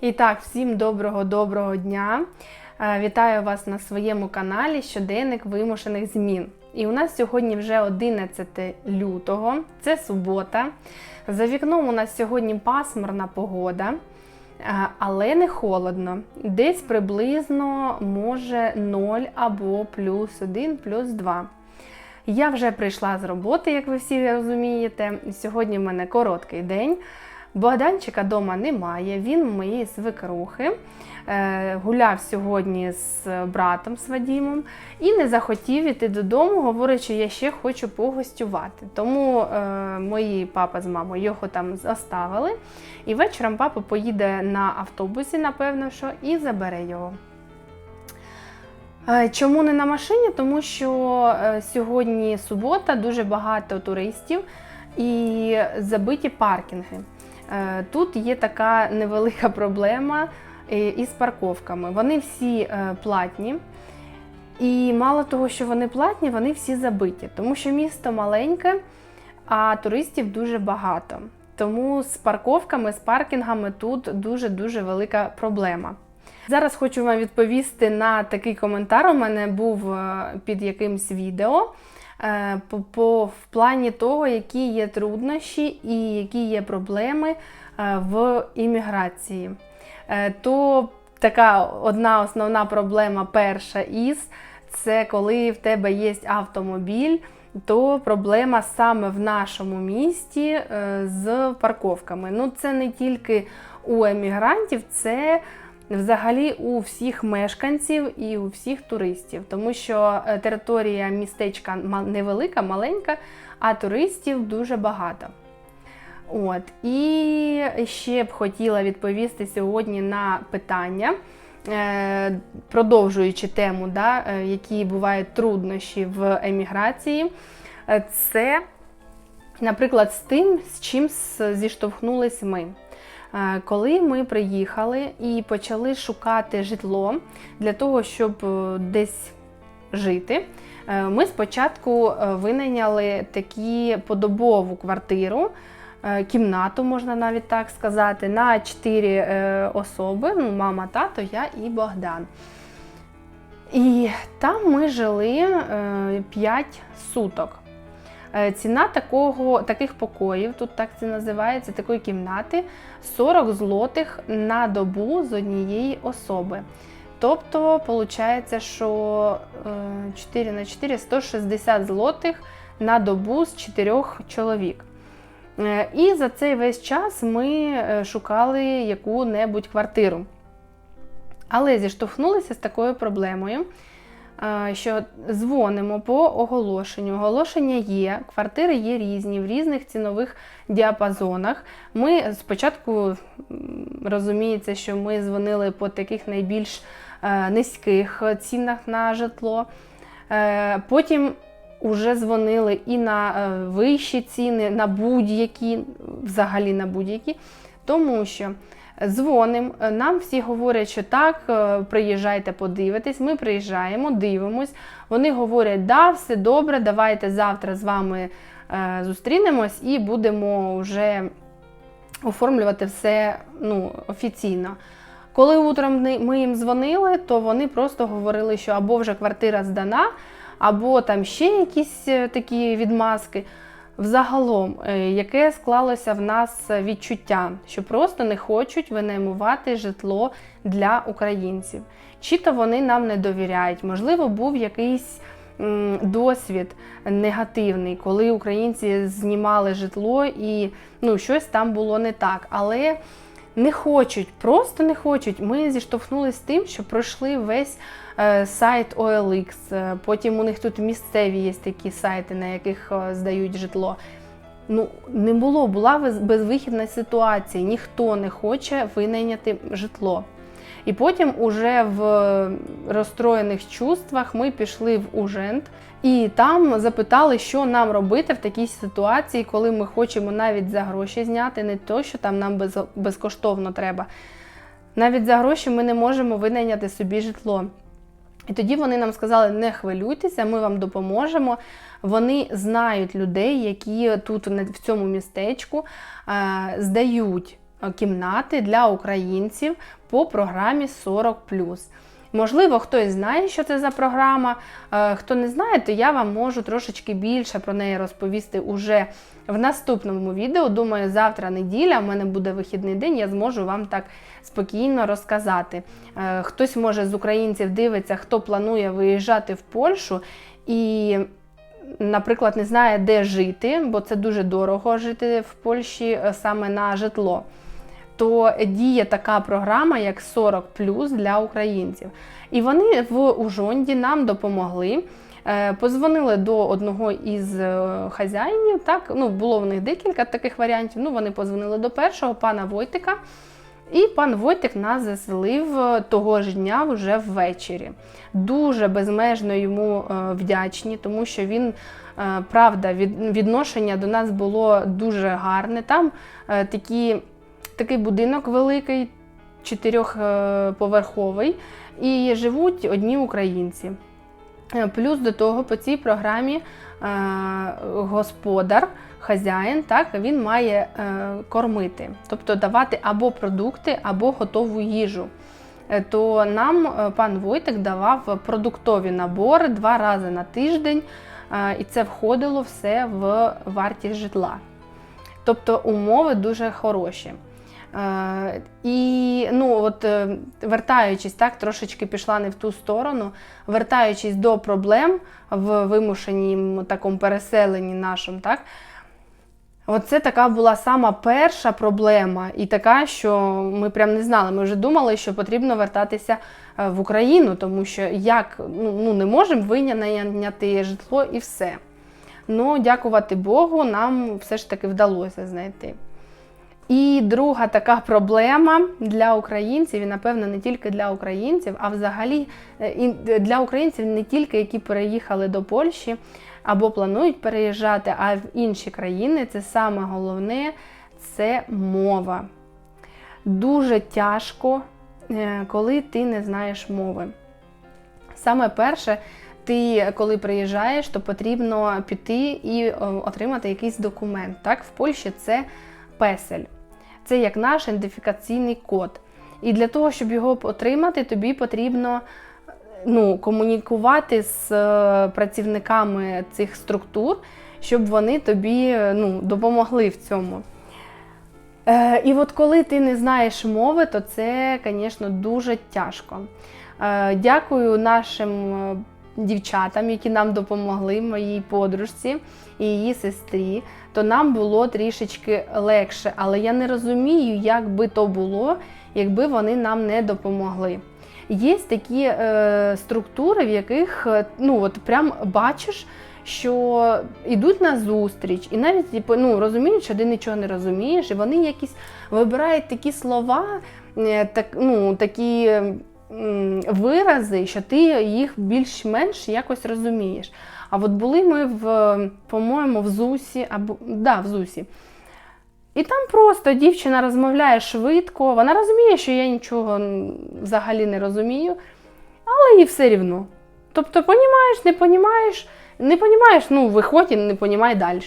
І так, всім доброго-доброго дня! Е, Вітаю вас на своєму каналі Щоденник вимушених змін. І у нас сьогодні вже 11 лютого, це субота. За вікном у нас сьогодні пасмурна погода, е, але не холодно. Десь приблизно може 0 або плюс 1, плюс 2. Я вже прийшла з роботи, як ви всі розумієте. Сьогодні в мене короткий день. Богданчика вдома немає, він у моєї свекрухи. Е, Гуляв сьогодні з братом з Вадімом і не захотів іти додому, говорить, що я ще хочу погостювати. Тому е, мої папа з мамою його там оставили. І вечором папа поїде на автобусі, напевно, що, і забере його. Е, Чому не на машині? Тому що е, сьогодні субота, дуже багато туристів і забиті паркінги. Е, Тут є така невелика проблема е, із парковками. Вони всі е, платні. І мало того, що вони платні, вони всі забиті, тому що місто маленьке, а туристів дуже багато. Тому з парковками, з паркінгами тут дуже-дуже велика проблема. Зараз хочу вам відповісти на такий коментар. У мене був під якимсь відео по, по в плані того, які є труднощі і які є проблеми е, в імміграції. Е, То така одна основна проблема перша із це коли в тебе є автомобіль. То проблема саме в нашому місті е, з парковками. Ну, це не тільки у емігрантів, це взагалі у всіх мешканців і у всіх туристів, тому що е, територія містечка невелика, маленька, а туристів дуже багато. От. І ще б хотіла відповісти сьогодні на питання, е, продовжуючи тему, да, е, які бувають труднощі в еміграції. Це, наприклад, з тим, з чим зіштовхнулись ми. Е, Коли ми приїхали і почали шукати житло для того, щоб е, десь жити, е, ми спочатку винайняли такі подобову квартиру, кімнату, можна навіть так сказати, на 4 особи: ну, мама, тато, я і Богдан. І там ми жили 5 суток. Е, Ціна такого, таких покоїв, тут так це називається, такої кімнати 40 злотих на добу з однієї особи. Тобто, виходить, що е, 4 на 4 160 злотих на добу з 4 чоловік. Е, І за цей весь час ми е, шукали яку-небудь квартиру. Але зіштовхнулися з такою проблемою, е, що дзвонимо по оголошенню. Оголошення є, квартири є різні, в різних цінових діапазонах. Ми спочатку розуміється, що ми дзвонили по таких найбільш е, низьких цінах на житло. Е, Потім вже дзвонили і на е, вищі ціни, на будь-які, взагалі на будь-які, тому що дзвонимо, е, нам всі говорять, що так, е, приїжджайте, подивитесь. Ми приїжджаємо, дивимось. Вони говорять, да, все добре, давайте завтра з вами е, зустрінемось і будемо вже оформлювати все ну, офіційно. Коли утром ми їм дзвонили, то вони просто говорили, що або вже квартира здана, або там ще якісь е, такі відмазки. Взагалом, е, яке склалося в нас відчуття, що просто не хочуть винаймувати житло для українців. Чи то вони нам не довіряють, можливо, був якийсь досвід негативний, коли українці знімали житло і ну, щось там було не так. Але не хочуть, просто не хочуть. Ми зіштовхнулися з тим, що пройшли весь е, сайт OLX. е, Потім у них тут місцеві є такі сайти, на яких е, здають житло. Ну, не було, була безвихідна ситуація. Ніхто не хоче винайняти житло. І потім, уже в розстроєних чувствах, ми пішли в Ужент і там запитали, що нам робити в такій ситуації, коли ми хочемо навіть за гроші зняти, не то, що там нам без, безкоштовно треба. Навіть за гроші ми не можемо винайняти собі житло. І тоді вони нам сказали: не хвилюйтеся, ми вам допоможемо. Вони знають людей, які тут в цьому містечку е, здають е, кімнати для українців по програмі 40. Можливо, хтось знає, що це за програма. Е, Хто не знає, то я вам можу трошечки більше про неї розповісти уже в наступному відео. Думаю, завтра неділя, в мене буде вихідний день, я зможу вам так спокійно розказати. Е, Хтось може з українців дивиться, хто планує виїжджати в Польщу і, наприклад, не знає, де жити, бо це дуже дорого жити в Польщі е, саме на житло то діє така програма, як 40 для українців. І вони в Ужонді нам допомогли. Е, Позвонили до одного із е, хазяїнів. Так, ну було в них декілька таких варіантів. Ну, вони позвонили до першого пана Войтика. І пан Войтик нас заселив е, того ж дня вже ввечері. Дуже безмежно йому вдячні, тому що він, правда, відношення до нас було дуже гарне. Там такі такий будинок великий, чотирьохповерховий, і живуть одні українці. Е, плюс до того, по цій програмі е, господар, хазяїн, так, він має е, кормити, тобто давати або продукти, або готову їжу. То нам пан Войтик давав продуктові набори два рази на тиждень, і це входило все в вартість житла. Тобто умови дуже хороші. Е, і ну, от, е, вертаючись, так, трошечки пішла не в ту сторону, вертаючись до проблем в вимушеній такому переселенні нашому, так, Оце така була сама перша проблема, і така, що ми прям не знали. Ми вже думали, що потрібно вертатися е, в Україну, тому що як ну, ну не можемо виняти житло і все. Ну, дякувати Богу, нам все ж таки вдалося знайти. І друга така проблема для українців, і напевно не тільки для українців, а взагалі е, для українців не тільки які переїхали до Польщі або планують переїжджати, а в інші країни це саме головне це мова. Дуже тяжко, е, коли ти не знаєш мови. Саме перше, ти коли приїжджаєш, то потрібно піти і отримати якийсь документ. Так, В Польщі це песель. Це як наш ідентифікаційний код. І для того, щоб його отримати, тобі потрібно ну, комунікувати з е, працівниками цих структур, щоб вони тобі ну, допомогли в цьому. Е, І от коли ти не знаєш мови, то це, звісно, дуже тяжко. Е, Дякую нашим е, дівчатам, які нам допомогли, моїй подружці і її сестрі то нам було трішечки легше. Але я не розумію, як би то було, якби вони нам не допомогли. Є такі е, структури, в яких е, ну от прям бачиш, що йдуть на зустріч, і навіть типу, ну, розуміють, що ти нічого не розумієш, і вони якісь вибирають такі слова, е, так, ну, такі вирази, що ти їх більш-менш якось розумієш. А от були ми в, по-моєму, в ЗУСі, або да, в ЗУСі. І там просто дівчина розмовляє швидко, вона розуміє, що я нічого взагалі не розумію, але їй все рівно. Тобто, понімаєш, не понімаєш, не понімаєш, ну виходь і не понімай далі.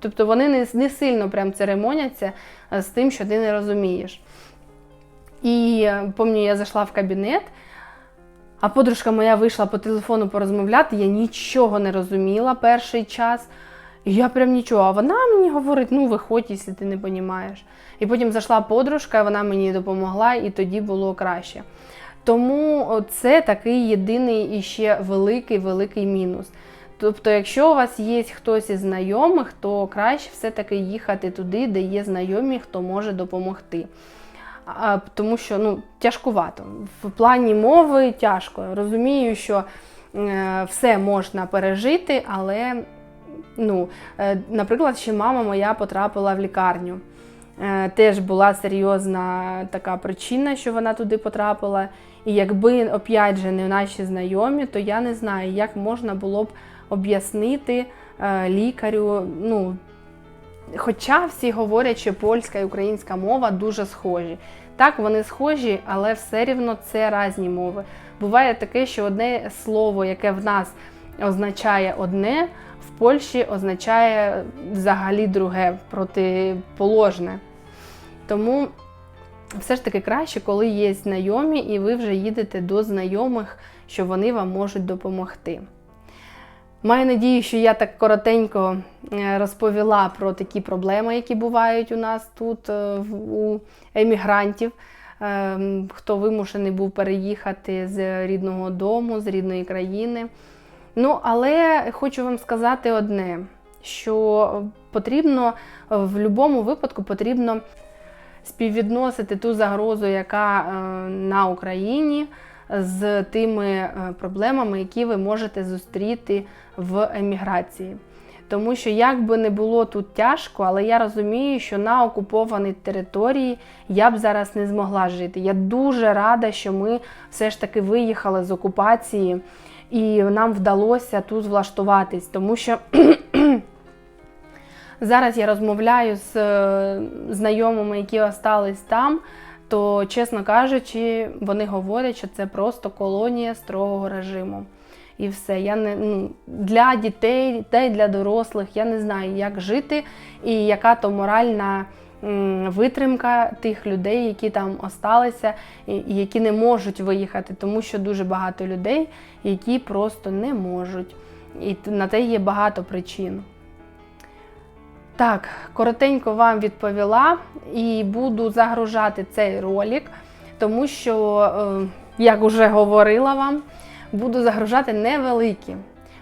Тобто вони не не сильно прям церемоняться з тим, що ти не розумієш. Е, пам'ятаю, я зайшла в кабінет. А подружка моя вийшла по телефону порозмовляти, я нічого не розуміла перший час. І я прям нічого. А вона мені говорить: ну виходь, якщо ти не розумієш. І потім зайшла подружка, вона мені допомогла, і тоді було краще. Тому це такий єдиний і ще великий-великий мінус. Тобто, якщо у вас є хтось із знайомих, то краще все-таки їхати туди, де є знайомі, хто може допомогти тому що ну, тяжкувато. В плані мови тяжко. Розумію, що е, все можна пережити, але, ну, е, наприклад, ще мама моя потрапила в лікарню. Е, теж була серйозна така причина, що вона туди потрапила. І якби опять же не наші знайомі, то я не знаю, як можна було б об'яснити лікарю. ну, Хоча всі говорять, що польська і українська мова дуже схожі. Так, вони схожі, але все рівно це різні мови. Буває таке, що одне слово, яке в нас означає одне, в Польщі означає взагалі друге, протиположне. Тому все ж таки краще, коли є знайомі, і ви вже їдете до знайомих, що вони вам можуть допомогти. Маю надію, що я так коротенько е, розповіла про такі проблеми, які бувають у нас тут, е, у емігрантів. Е, Хто вимушений був переїхати з рідного дому, з рідної країни. Ну, але хочу вам сказати одне: що потрібно в будь-якому випадку потрібно співвідносити ту загрозу, яка на Україні, з тими е, проблемами, які ви можете зустріти в еміграції. Тому що як би не було тут тяжко, але я розумію, що на окупованій території я б зараз не змогла жити. Я дуже рада, що ми все ж таки виїхали з окупації і нам вдалося тут влаштуватись, тому що зараз я розмовляю з е, знайомими, які остались там. То, чесно кажучи, вони говорять, що це просто колонія строгого режиму. І все. Я не ну, для дітей та й для дорослих я не знаю, як жити і яка то моральна м, витримка тих людей, які там осталися, і і які не можуть виїхати, тому що дуже багато людей, які просто не можуть. І на те є багато причин. Так, коротенько вам відповіла і буду загружати цей ролик, тому що, е, як вже говорила вам, буду загружати невеликі.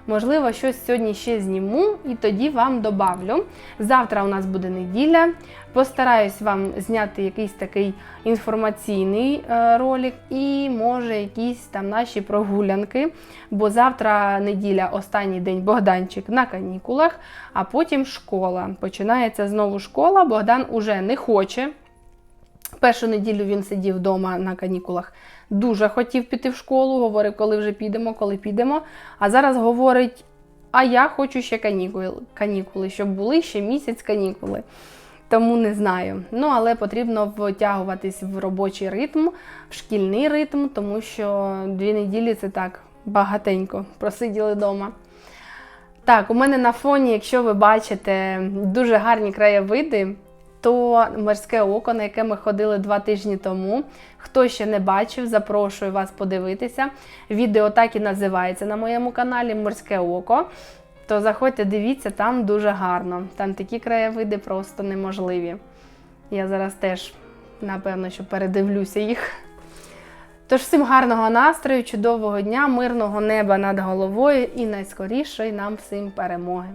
Можливо, щось сьогодні ще зніму і тоді вам добавлю. Завтра у нас буде неділя. Постараюсь вам зняти якийсь такий інформаційний е, ролик і, може, якісь там наші прогулянки. Бо завтра неділя, останній день Богданчик на канікулах, а потім школа. Починається знову школа. Богдан уже не хоче. Першу неділю він сидів вдома на канікулах. Дуже хотів піти в школу, говорив, коли вже підемо, коли підемо. А зараз говорить: а я хочу ще канікули, канікули, щоб були ще місяць канікули. Тому не знаю. Ну, але потрібно втягуватись в робочий ритм, в шкільний ритм, тому що дві неділі це так багатенько просиділи вдома. Так, у мене на фоні, якщо ви бачите дуже гарні краєвиди, то морське око, на яке ми ходили два тижні тому. Хто ще не бачив, запрошую вас подивитися. Відео так і називається на моєму каналі Морське око. То заходьте, дивіться, там дуже гарно. Там такі краєвиди просто неможливі. Я зараз теж, напевно, що передивлюся їх. Тож всім гарного настрою, чудового дня, мирного неба над головою і найскорішої нам всім перемоги.